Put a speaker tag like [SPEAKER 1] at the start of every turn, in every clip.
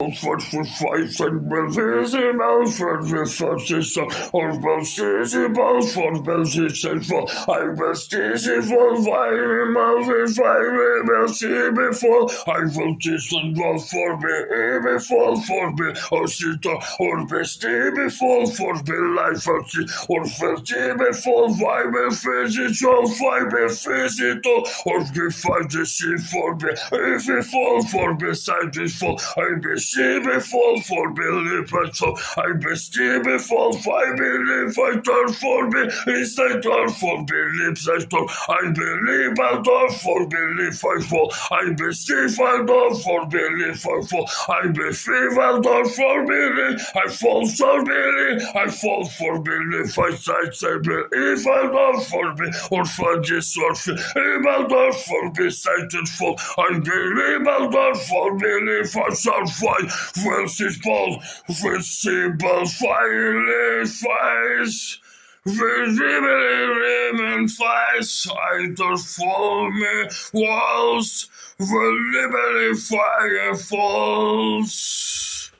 [SPEAKER 1] Alfred with five and brothers and Alfred for five sister Almost is about for Belgians and for I must is for fire him out with fire mercy before. I will this and well for me before. For me or sister or best before. For me life. Or see or fifty before. Five and fizzy or five and fizzy to or be five the sea for me if it fall for me side before I be bestie befall for Billy Petrol. I bestie befall for Billy Fighter for me. It's a door for Billy Sector. I believe a door for Billy Fightful. I bestie for door for Billy Fightful. I befever door for Billy. I fall for Billy. I fall for Billy Fight Side Cyber. If I door for me or for this or Ibador for me sighted fall. I believe a door for Billy for some. Gott, was ich brauch, was sie wahrscheinlich weiß. Will sie mir Leben Weisheit das vor Visibly, was, will Liberty Fire falls.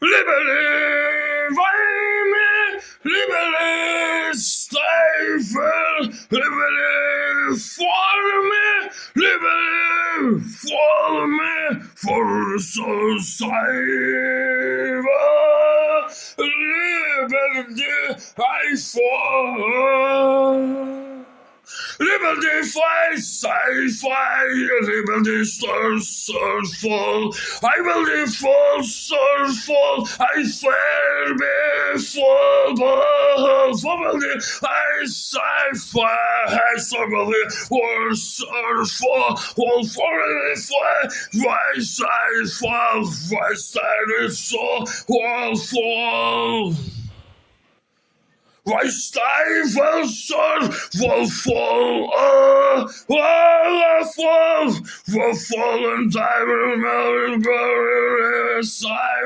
[SPEAKER 1] Liberty, Weine, Liberty, Steifel, Liberty, Liberty, vor for survivor, live and. Liberty flies, I fly, liberty soars, soars, fall. I will be fall, fall. I fail before ball. Formerly, I sigh, I formerly, or soars, fall. Or formerly, fly, rise, I fall, rise, I fall, or fall. Fall, will fall and die will melt, but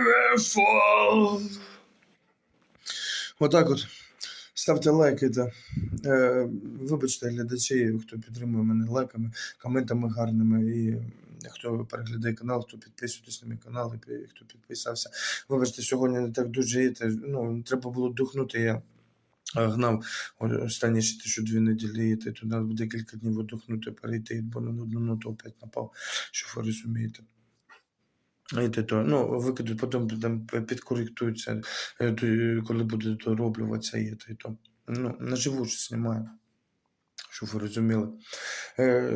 [SPEAKER 1] will fall.
[SPEAKER 2] Отак от. Ставте лайки. Е, вибачте, глядачі, хто підтримує мене лайками, коментами гарними і хто переглядає канал, хто підписується на мій канал, і хто підписався. Вибачте, сьогодні не так дуже. Ну, треба було духнути. Я е, гнав останні ще що дві неділі їти. То треба декілька днів одухнути, перейти, бо на одну ноту опять напав, що ви розумієте. І те то, ну, викидуть, потім там підкоректуються, е, е, коли буде дороблюватися, і те то. Ну, наживу ж знімаю, щоб ви розуміли. Е,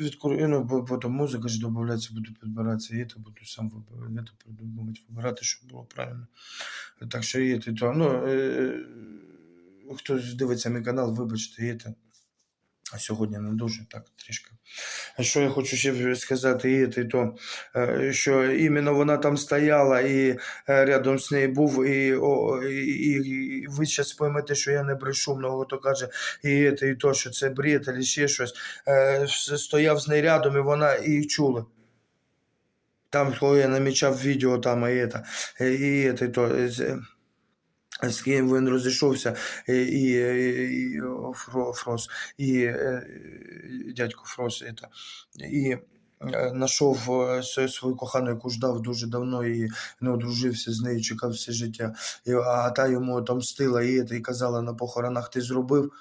[SPEAKER 2] відкор... ну, потім музика ж додається, буду підбиратися, і то буду сам вибирати, придумувати, вибирати, щоб було правильно. Так що є то. Ну, е, хто дивиться мій канал, вибачте, є те. А сьогодні не дуже так трішки. А що я хочу ще сказати, і то, е, що іменно вона там стояла і е, рядом з нею був, і, о, і, і, і ви зараз поймете, що я не брешу, много хто каже, і, те, і то, що це бред, або ще щось. Е, стояв з нею рядом, і вона і чула. Там, коли я намічав відео, там і, це, і, те, то, е, з- ким він розійшовся, і, і, і Фро, Фрос, і е, дядько Фрос, это, і знайшов свою кохану, яку ждав дуже давно і не одружився з нею, чекав все життя. І, а та йому отомстила і, і казала на похоронах, ти зробив.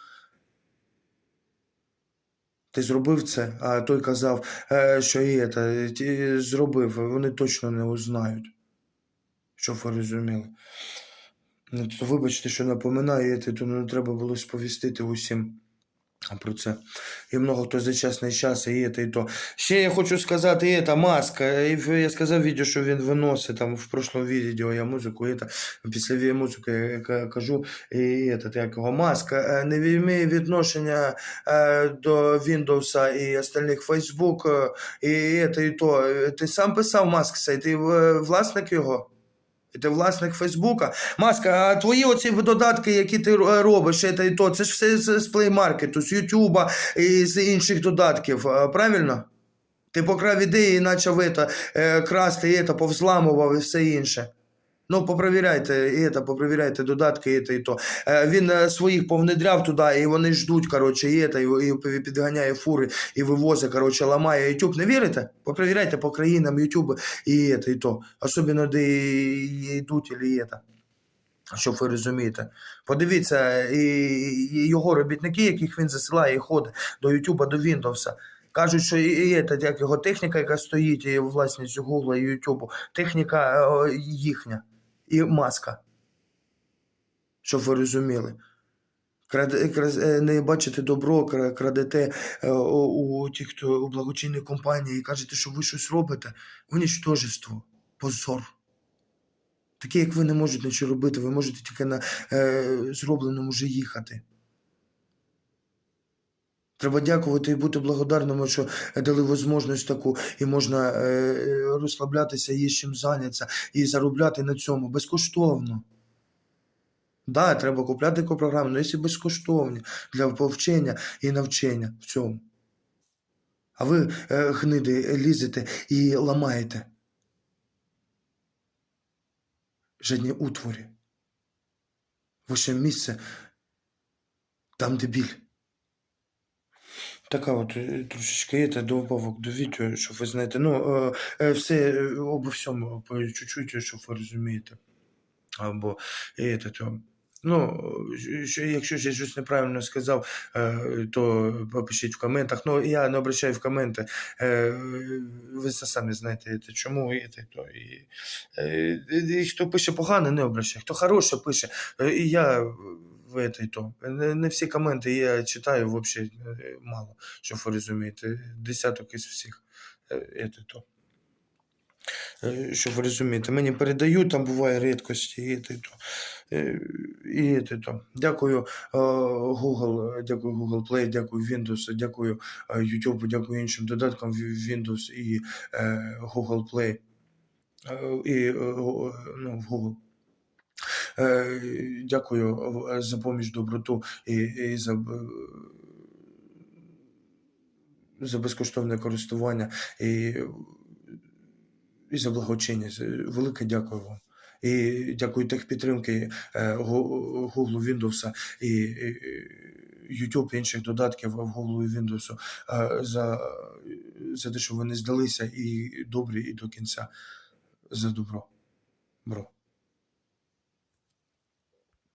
[SPEAKER 2] Ти зробив це, а той казав, е, що і це, ти зробив, вони точно не узнають. Щоб ви розуміли. Ну, то вибачте, що напоминаю, це, то не треба було сповістити усім про це. І много хто за часний час, і це, і то. Ще я хочу сказати, і та маска. І я сказав відео, що він виносить там в прошлому відео я музику, і та, після музики я кажу, і це, як його маска е, не має відношення е, до Windows і остальних Facebook, е, і це, і то. Ти сам писав маск цей, ти власник його? Ти власник Фейсбука. Маска, а твої оці додатки, які ти робиш, це і то, це ж все з, Play з Ютуба і з інших додатків, правильно? Ти покрав ідеї і почав е, красти, і це, повзламував і все інше. Ну, попровіряйте і це, попровіряйте додатки, і те, і то. Е, Він е, своїх повнидряв туди, і вони ждуть, коротше, і, це, і, підганяє фури, і вивозить, коротше, ламає YouTube. Не вірите? Попровіряйте по країнам YouTube і це, і то. Особливо, де йдуть, і це. Щоб ви розумієте. Подивіться, і, його робітники, яких він засилає і ходить до Ютуба, до Windows. Кажуть, що і, це, як його техніка, яка стоїть, і власність Гугла і Ютубу, техніка е, їхня і маска. Щоб ви розуміли. Е, не бачите добро, крадете е, у, тих, хто у благочинній компанії і кажете, що ви щось робите. Унічтожество, позор. Таке, як ви, не можете нічого робити, ви можете тільки на е, зробленому вже їхати. Треба дякувати і бути благодарними, що дали можливість таку, і можна е, розслаблятися, є чим зайнятися і заробляти на цьому безкоштовно. Да, треба купляти програми, але якщо безкоштовні для повчення і навчання в цьому. А ви, е, гниди, лізете і ламаєте. Жадні утворі. Ваше місце там, де біль. Така от е, трошечки є та добавок до відео, щоб ви знаєте. Ну, е, е, все обо всьому по чуть-чуть, щоб ви розумієте. Або і це, то. Ну, що- якщо я щось неправильно сказав, то попишіть в коментах. Ну, я не обращаю в коменти. Ви самі знаєте, це чому і це, то. І, е, і хто пише погано, не обращає. Хто хороше пише, і я в этой то. Не, не всі коменти я читаю взагалі мало, щоб ви розумієте. Десяток із всіх. Е, это то. Щоб ви розумієте, мені передають, там буває рідкості, і це то. І це то. Дякую Google, дякую Google Play, дякую Windows, дякую YouTube, дякую іншим додаткам Windows і Google Play. І ну, Google. Е, Дякую е, за поміч, доброту і, і за, за безкоштовне користування і, і за благочиння. Велике дякую вам. І дякую техпідтримки е, Google, Windows і, YouTube і інших додатків в Google і Windows е, за, за те, що ви не здалися і добрі, і до кінця за добро. Бро.